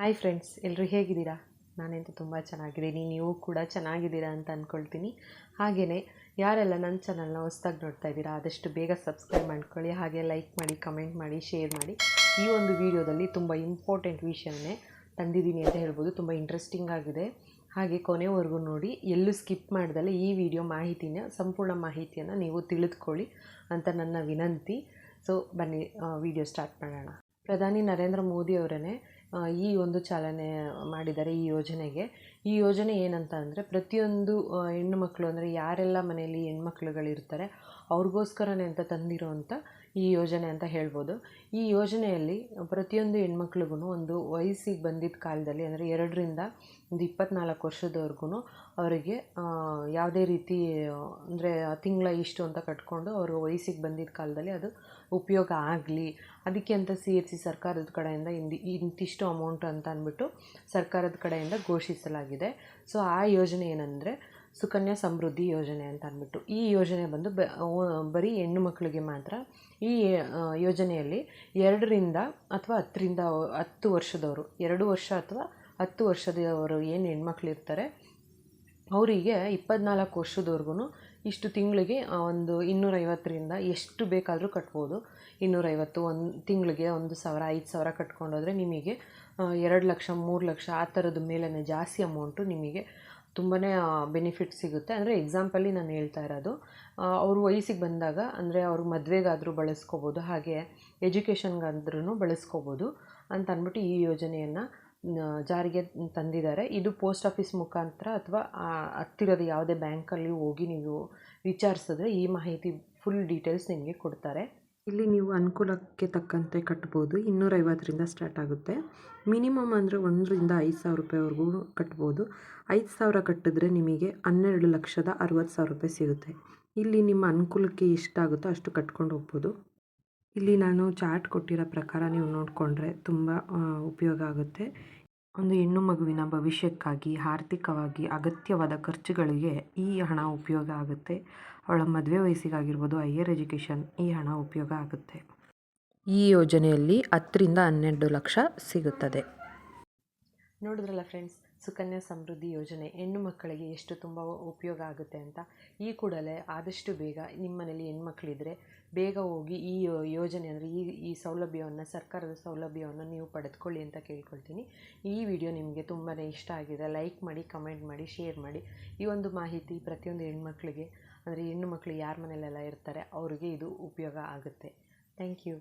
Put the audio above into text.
Hi friends ಎಲ್ಲರೂ ಹೇಗಿದ್ದೀರಾ? ನಾನಂತೂ ತುಂಬ ಚೆನ್ನಾಗಿದ್ದೀನಿ. ನೀವು ಕೂಡ ಚೆನ್ನಾಗಿದ್ದೀರಾ ಅಂತ ಅಂದ್ಕೊಳ್ತೀನಿ ಹಾಗೆಯೇ ಯಾರೆಲ್ಲ ನನ್ನ ಚಾನಲ್ನ ಹೊಸ್ದಾಗಿ ನೋಡ್ತಾ ಇದ್ದೀರಾ, ಆದಷ್ಟು ಬೇಗ ಸಬ್ಸ್ಕ್ರೈಬ್ ಮಾಡ್ಕೊಳ್ಳಿ. ಹಾಗೆ ಲೈಕ್ ಮಾಡಿ ಕಮೆಂಟ್ ಮಾಡಿ ಶೇರ್ ಮಾಡಿ. ಈ ಒಂದು ವಿಡಿಯೋದಲ್ಲಿ ತುಂಬ ಇಂಪಾರ್ಟೆಂಟ್ ವಿಷಯನೇ ತಂದಿದ್ದೀನಿ ಅಂತ ಹೇಳ್ಬೋದು. ತುಂಬ ಇಂಟ್ರೆಸ್ಟಿಂಗ್ ಆಗಿದೆ. ಹಾಗೆ ಕೊನೆವರೆಗೂ ನೋಡಿ, ಎಲ್ಲೂ ಸ್ಕಿಪ್ ಮಾಡಿದಲ್ಲ ಈ ವಿಡಿಯೋ ಮಾಹಿತಿನ, ಸಂಪೂರ್ಣ ಮಾಹಿತಿಯನ್ನು ನೀವು ತಿಳಿದುಕೊಳ್ಳಿ ಅಂತ ನನ್ನ ವಿನಂತಿ. ಸೊ ಬನ್ನಿ ವಿಡಿಯೋ ಸ್ಟಾರ್ಟ್ ಮಾಡೋಣ. ಪ್ರಧಾನಿ ನರೇಂದ್ರ ಮೋದಿ ಅವರೇ ಈ ಒಂದು ಚಾಲನೆ ಮಾಡಿದ್ದಾರೆ ಈ ಯೋಜನೆಗೆ. ಈ ಯೋಜನೆ ಏನಂತ ಅಂದರೆ ಪ್ರತಿಯೊಂದು ಹೆಣ್ಣು ಮಕ್ಕಳು ಅಂದರೆ ಯಾರೆಲ್ಲ ಮನೆಯಲ್ಲಿ ಹೆಣ್ಮಕ್ಳುಗಳಿರ್ತಾರೆ, ಅವ್ರಿಗೋಸ್ಕರನೇ ಅಂತ ತಂದಿರೋವಂಥ ಈ ಯೋಜನೆ ಅಂತ ಹೇಳ್ಬೋದು. ಈ ಯೋಜನೆಯಲ್ಲಿ ಪ್ರತಿಯೊಂದು ಹೆಣ್ಮಕ್ಳಿಗೂ ಒಂದು ವಯಸ್ಸಿಗೆ ಬಂದಿದ್ದ ಕಾಲದಲ್ಲಿ ಅಂದರೆ ಎರಡರಿಂದ ಒಂದು ಇಪ್ಪತ್ನಾಲ್ಕು ವರ್ಷದವರೆಗೂ ಅವರಿಗೆ ಯಾವುದೇ ರೀತಿ, ಅಂದರೆ ತಿಂಗಳ ಇಷ್ಟು ಅಂತ ಕಟ್ಕೊಂಡು ಅವ್ರ ವಯಸ್ಸಿಗೆ ಬಂದಿದ್ದ ಕಾಲದಲ್ಲಿ ಅದು ಉಪಯೋಗ ಆಗಲಿ. ಅದಕ್ಕೆ ಅಂತ ಸಿ ಎಚ್ ಸಿ ಸರ್ಕಾರದ ಕಡೆಯಿಂದ ಇಂದಿ, ಇಂತಿಷ್ಟು ಅಮೌಂಟ್ ಅಂತ ಅಂದ್ಬಿಟ್ಟು ಸರ್ಕಾರದ ಕಡೆಯಿಂದ ಘೋಷಿಸಲಾಗಿದೆ. ಸೊ, ಆ ಯೋಜನೆ ಏನಂದರೆ ಸುಕನ್ಯಾ ಸಮೃದ್ಧಿ ಯೋಜನೆ ಅಂತ ಅಂದ್ಬಿಟ್ಟು. ಈ ಯೋಜನೆ ಬಂದು ಬ ಬರೀ ಹೆಣ್ಣು ಮಕ್ಕಳಿಗೆ ಮಾತ್ರ ಈ ಯೋಜನೆಯಲ್ಲಿ ಎರಡರಿಂದ ಅಥವಾ ಹತ್ತರಿಂದ ಹತ್ತು ವರ್ಷದವರು, ಎರಡು ವರ್ಷ ಅಥವಾ ಹತ್ತು ವರ್ಷದವರು ಏನು ಹೆಣ್ಮಕ್ಳು ಇರ್ತಾರೆ, ಅವರಿಗೆ ಇಪ್ಪತ್ನಾಲ್ಕು ವರ್ಷದವರೆಗೂ ಇಷ್ಟು ತಿಂಗಳಿಗೆ ಒಂದು ಇನ್ನೂರೈವತ್ತರಿಂದ ಎಷ್ಟು ಬೇಕಾದರೂ ಕಟ್ಬೋದು. ಇನ್ನೂರೈವತ್ತು ಒಂದು ತಿಂಗಳಿಗೆ ಒಂದು ಸಾವಿರ, ಐದು ಸಾವಿರ ಕಟ್ಕೊಂಡೋದ್ರೆ ನಿಮಗೆ ಎರಡು ಲಕ್ಷ, ಮೂರು ಲಕ್ಷ, ಆ ಥರದ ಮೇಲೇ ಜಾಸ್ತಿ ಅಮೌಂಟು ನಿಮಗೆ ತುಂಬಾ ಬೆನಿಫಿಟ್ ಸಿಗುತ್ತೆ. ಅಂದರೆ ಎಕ್ಸಾಂಪಲ್ಲಿ ನಾನು ಹೇಳ್ತಾ ಇರೋದು ಅವರು ವಯಸ್ಸಿಗೆ ಬಂದಾಗ, ಅಂದರೆ ಅವ್ರ ಮದುವೆಗಾದರೂ ಬಳಸ್ಕೋಬೋದು, ಹಾಗೆ ಎಜುಕೇಷನ್ಗಾದ್ರೂ ಬಳಸ್ಕೋಬೋದು ಅಂತ ಅಂದ್ಬಿಟ್ಟು ಈ ಯೋಜನೆಯನ್ನು ಜಾರಿಗೆ ತಂದಿದ್ದಾರೆ. ಇದು ಪೋಸ್ಟ್ ಆಫೀಸ್ ಮುಖಾಂತರ ಅಥವಾ ಹತ್ತಿರದ ಯಾವುದೇ ಬ್ಯಾಂಕಲ್ಲಿ ಹೋಗಿ ನೀವು ವಿಚಾರಿಸಿದ್ರೆ ಈ ಮಾಹಿತಿ ಫುಲ್ ಡೀಟೇಲ್ಸ್ ನಿಮಗೆ ಕೊಡ್ತಾರೆ. ಇಲ್ಲಿ ನೀವು ಅನುಕೂಲಕ್ಕೆ ತಕ್ಕಂತೆ ಕಟ್ಬೋದು. ಇನ್ನೂರೈವತ್ತರಿಂದ ಸ್ಟಾರ್ಟ್ ಆಗುತ್ತೆ. ಮಿನಿಮಮ್ ಅಂದರೆ ಒಂದರಿಂದ ಐದು ಸಾವಿರ ರೂಪಾಯಿವರೆಗೂ ಕಟ್ಬೋದು. ಐದು ಸಾವಿರ ಕಟ್ಟಿದ್ರೆ ನಿಮಗೆ ಹನ್ನೆರಡು ಲಕ್ಷದ ಅರವತ್ತು ಸಾವಿರ ರೂಪಾಯಿ ಸಿಗುತ್ತೆ. ಇಲ್ಲಿ ನಿಮ್ಮ ಅನುಕೂಲಕ್ಕೆ ಎಷ್ಟಾಗುತ್ತೋ ಅಷ್ಟು ಕಟ್ಕೊಂಡು ಹೋಗ್ಬೋದು. ಇಲ್ಲಿ ನಾನು ಚಾರ್ಟ್ ಕೊಟ್ಟಿರೋ ಪ್ರಕಾರ ನೀವು ನೋಡಿಕೊಂಡ್ರೆ ತುಂಬ ಉಪಯೋಗ ಆಗುತ್ತೆ. ಒಂದು ಹೆಣ್ಣು ಮಗುವಿನ ಭವಿಷ್ಯಕ್ಕಾಗಿ, ಆರ್ಥಿಕವಾಗಿ ಅಗತ್ಯವಾದ ಖರ್ಚುಗಳಿಗೆ ಈ ಹಣ ಉಪಯೋಗ ಆಗುತ್ತೆ. ಅವಳ ಮದುವೆ ವಯಸ್ಸಿಗಾಗಿರ್ಬೋದು ಹೈಯರ್ ಎಜುಕೇಷನ್ ಈ ಹಣ ಉಪಯೋಗ ಆಗುತ್ತೆ. ಈ ಯೋಜನೆಯಲ್ಲಿ ಹತ್ತರಿಂದ ಹನ್ನೆರಡು ಲಕ್ಷ ಸಿಗುತ್ತದೆ. ನೋಡಿದ್ರಲ್ಲ ಫ್ರೆಂಡ್ಸ್ ಸುಕನ್ಯಾ ಸಮೃದ್ಧಿ ಯೋಜನೆ ಹೆಣ್ಣು ಮಕ್ಕಳಿಗೆ ಎಷ್ಟು ತುಂಬ ಉಪಯೋಗ ಆಗುತ್ತೆ ಅಂತ. ಈ ಕೂಡಲೇ ಆದಷ್ಟು ಬೇಗ ನಿಮ್ಮ ಮನೇಲಿ ಹೆಣ್ಮಕ್ಳಿದ್ರೆ ಬೇಗ ಹೋಗಿ ಈ ಯೋಜನೆ ಅಂದರೆ ಈ ಈ ಸೌಲಭ್ಯವನ್ನು, ಸರ್ಕಾರದ ಸೌಲಭ್ಯವನ್ನು ನೀವು ಪಡೆದುಕೊಳ್ಳಿ ಅಂತ ಕೇಳ್ಕೊಳ್ತೀನಿ. ಈ ವಿಡಿಯೋ ನಿಮಗೆ ತುಂಬಾ ಇಷ್ಟ ಆಗಿದೆ ಲೈಕ್ ಮಾಡಿ ಕಮೆಂಟ್ ಮಾಡಿ ಶೇರ್ ಮಾಡಿ. ಈ ಒಂದು ಮಾಹಿತಿ ಪ್ರತಿಯೊಂದು ಹೆಣ್ಮಕ್ಳಿಗೆ ಅಂದರೆ ಹೆಣ್ಣು ಮಕ್ಕಳು ಯಾರ ಮನೆಯಲ್ಲೆಲ್ಲ ಇರ್ತಾರೆ, ಅವರಿಗೆ ಇದು ಉಪಯೋಗ ಆಗುತ್ತೆ. Thank you